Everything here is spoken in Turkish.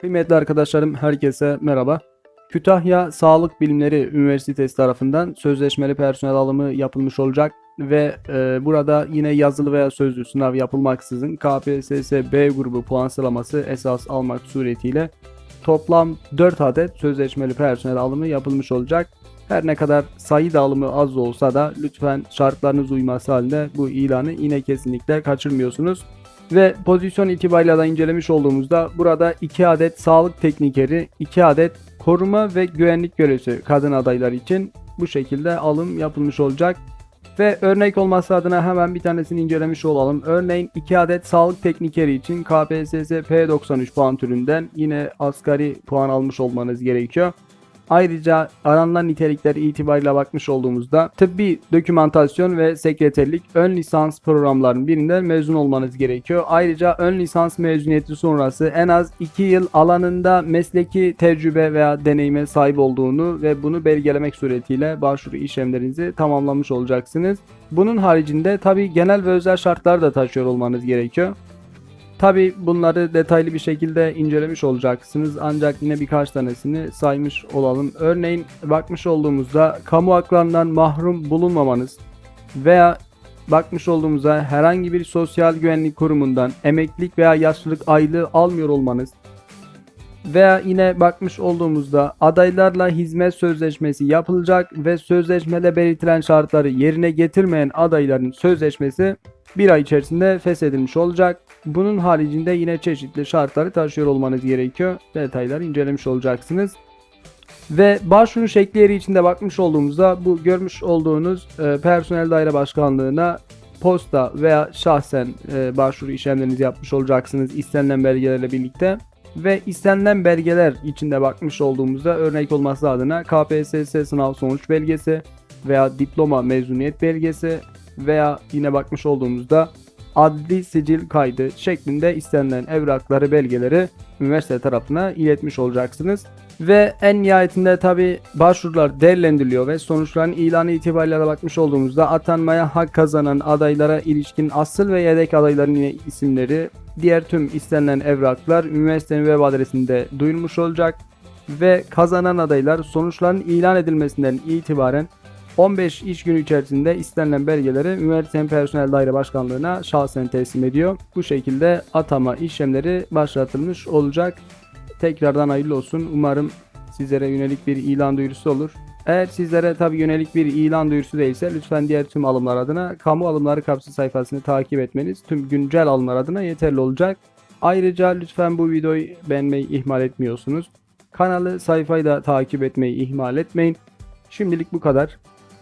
Kıymetli arkadaşlarım herkese merhaba. Kütahya Sağlık Bilimleri Üniversitesi tarafından sözleşmeli personel alımı yapılmış olacak ve e, burada yine yazılı veya sözlü sınav yapılmaksızın KPSS B grubu puan sıralaması esas almak suretiyle toplam 4 adet sözleşmeli personel alımı yapılmış olacak. Her ne kadar sayı dağılımı az olsa da lütfen şartlarınız uyması halinde bu ilanı yine kesinlikle kaçırmıyorsunuz. Ve pozisyon itibariyle da incelemiş olduğumuzda burada 2 adet sağlık teknikeri, 2 adet koruma ve güvenlik görevlisi kadın adaylar için bu şekilde alım yapılmış olacak. Ve örnek olması adına hemen bir tanesini incelemiş olalım. Örneğin 2 adet sağlık teknikeri için KPSS P93 puan türünden yine asgari puan almış olmanız gerekiyor. Ayrıca aranılan nitelikler itibariyle bakmış olduğumuzda tıbbi dokümantasyon ve sekreterlik ön lisans programlarının birinden mezun olmanız gerekiyor. Ayrıca ön lisans mezuniyeti sonrası en az 2 yıl alanında mesleki tecrübe veya deneyime sahip olduğunu ve bunu belgelemek suretiyle başvuru işlemlerinizi tamamlamış olacaksınız. Bunun haricinde tabi genel ve özel şartlar da taşıyor olmanız gerekiyor. Tabi bunları detaylı bir şekilde incelemiş olacaksınız ancak yine birkaç tanesini saymış olalım. Örneğin bakmış olduğumuzda kamu haklarından mahrum bulunmamanız veya bakmış olduğumuzda herhangi bir sosyal güvenlik kurumundan emeklilik veya yaşlılık aylığı almıyor olmanız veya yine bakmış olduğumuzda adaylarla hizmet sözleşmesi yapılacak ve sözleşmede belirtilen şartları yerine getirmeyen adayların sözleşmesi bir ay içerisinde feshedilmiş olacak. Bunun haricinde yine çeşitli şartları taşıyor olmanız gerekiyor. Detayları incelemiş olacaksınız. Ve başvuru şekli içinde bakmış olduğumuzda bu görmüş olduğunuz e, personel daire başkanlığına posta veya şahsen e, başvuru işlemlerinizi yapmış olacaksınız istenilen belgelerle birlikte. Ve istenilen belgeler içinde bakmış olduğumuzda örnek olması adına KPSS sınav sonuç belgesi veya diploma mezuniyet belgesi veya yine bakmış olduğumuzda adli sicil kaydı şeklinde istenilen evrakları belgeleri üniversite tarafına iletmiş olacaksınız. Ve en nihayetinde tabi başvurular değerlendiriliyor ve sonuçların ilanı itibariyle bakmış olduğumuzda atanmaya hak kazanan adaylara ilişkin asıl ve yedek adayların isimleri diğer tüm istenilen evraklar üniversitenin web adresinde duyurmuş olacak ve kazanan adaylar sonuçların ilan edilmesinden itibaren 15 iş günü içerisinde istenilen belgeleri üniversitenin personel daire başkanlığına şahsen teslim ediyor. Bu şekilde atama işlemleri başlatılmış olacak. Tekrardan hayırlı olsun. Umarım sizlere yönelik bir ilan duyurusu olur. Eğer sizlere tabi yönelik bir ilan duyurusu değilse lütfen diğer tüm alımlar adına kamu alımları kapsı sayfasını takip etmeniz tüm güncel alımlar adına yeterli olacak. Ayrıca lütfen bu videoyu beğenmeyi ihmal etmiyorsunuz. Kanalı sayfayı da takip etmeyi ihmal etmeyin. Şimdilik bu kadar.